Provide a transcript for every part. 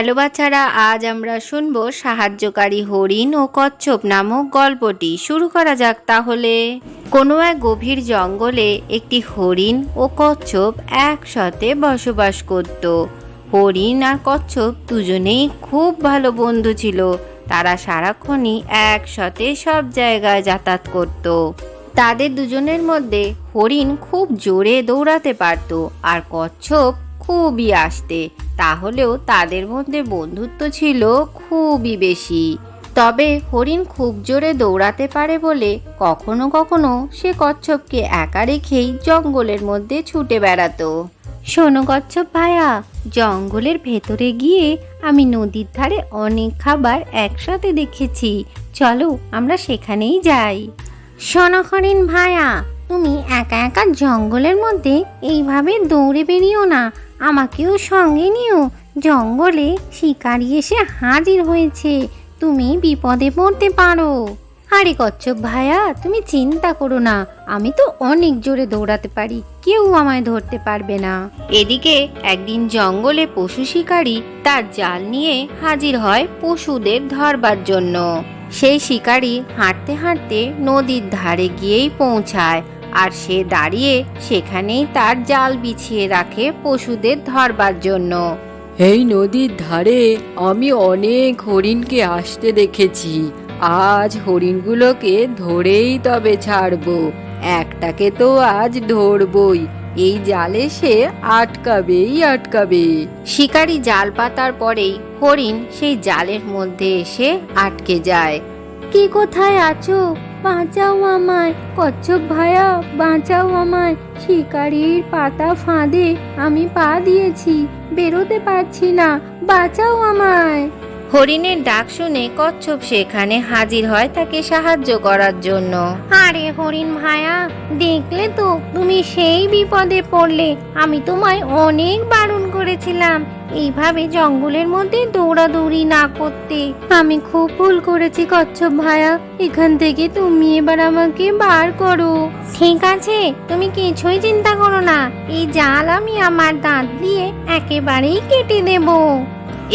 Hello বাচ্চারা, আজ আমরা শুনব সাহায্যকারী হরিণ ও কচ্ছপ নামক গল্পটি। শুরু করা যাক তাহলে। কোনো এক গভীর জঙ্গলে একটি হরিণ ও কচ্ছপ একসাথে বসবাস করত। হরিণ আর কচ্ছপ দুজনেই খুব ভালো বন্ধু ছিল। তারা সারাক্ষণই একসাথে সব জায়গায় যাতায়াত করত। তাদের দুজনের মধ্যে হরিণ খুব জোরে দৌড়াতে পারত আর কচ্ছপ খুবই আসতে। তাহলেও তাদের মধ্যে বন্ধুত্ব ছিল খুবই বেশি। তবে হরিণ খুব জোরে দৌড়াতে পারে বলে কখনো কখনো সে কচ্ছপকে একা রেখেই জঙ্গলের মধ্যে ছুটে বেড়াতো। শোনো কচ্ছপ ভায়া, জঙ্গলের ভেতরে গিয়ে আমি নদীর ধারে অনেক খাবার একসাথে দেখেছি। চলো আমরা সেখানেই যাই। শোনো হরিণ ভায়া তুমি একা একা জঙ্গলের মধ্যে এইভাবে দৌড়ে বেরিও না। আমাকেও সঙ্গে নিও। জঙ্গলে শিকারি এসে হাজির হয়েছে। তুমি বিপদে পড়তে পারো। আরে কচ্ছপ ভাইয়া তুমি চিন্তা করো না। আমি তো অনেক জোরে দৌড়াতে পারি। কেউ আমায় ধরতে পারবে না। এদিকে একদিন জঙ্গলে পশু শিকারী তার জাল নিয়ে হাজির হয় পশুদের ধরবার জন্য। সেই শিকারী হাঁটতে হাঁটতে নদীর ধারে গিয়েই পৌঁছায়। আর সে দাঁড়িয়ে সেখানেই তার জাল বিছিয়ে রাখে পশুদের ধরবার জন্য। এই নদীর ধারে আমি অনেক হরিণকে আসতে দেখেছি। আজ হরিণগুলোকে ধরেই তবে ছাড়বো। একটাকে তো আজ ধরবই। এই জালে সে আটকাবেই আটকাবে। শিকারী জাল পাতার পরেই হরিণ সেই জালের মধ্যে এসে আটকে যায়। কি কোথায় আছো? বাঁচাও আমায়, কচ্ছপ ভায়া, বাঁচাও আমায়। শিকারির পাতা ফাঁদে আমি পা দিয়েছি, বেরোতে পারছি না, বাঁচাও আমায়। হরিণের ডাক শুনে কচ্ছপ সেখানে হাজির হয় তাকে সাহায্য করার জন্য। আরে হরিণ ভাইয়া দেখলে তো তুমি সেই বিপদে পড়লে। আমি তোমায় অনেক বারণ করেছিলাম এইভাবে জঙ্গলের মধ্যে দৌড়াদৌড়ি না করতে। আমি খুব ভুল করেছি কচ্ছপ ভাইয়া এখান থেকে তুমি এবার আমাকে বার করো। ঠিক আছে তুমি কিছুই চিন্তা করো না এই জাল আমি আমার দাঁত দিয়ে একেবারেই কেটে দেবো।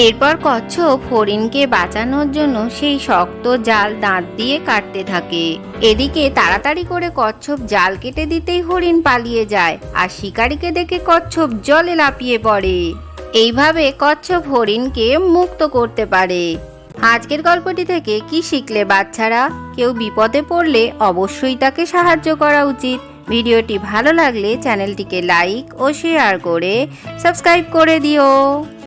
এরপর কচ্ছপ হরিণকে বাঁচানোর জন্য সেই শক্ত জাল দাঁত দিয়ে কাটতে থাকে। এদিকে তাড়াতাড়ি করে কচ্ছপ জাল কেটে দিতেই হরিণ পালিয়ে যায়, আর শিকারীকে দেখে কচ্ছপ জলে লাফিয়ে পড়ে। এইভাবে কচ্ছপ হরিণকে মুক্ত করতে পারে। আজকের গল্পটি থেকে কি শিখলে বাচ্চারা? কেউ বিপদে পড়লে অবশ্যই তাকে সাহায্য করা উচিত। ভিডিওটি ভালো লাগলে চ্যানেলটিকে লাইক ও শেয়ার করে সাবস্ক্রাইব করে দিও।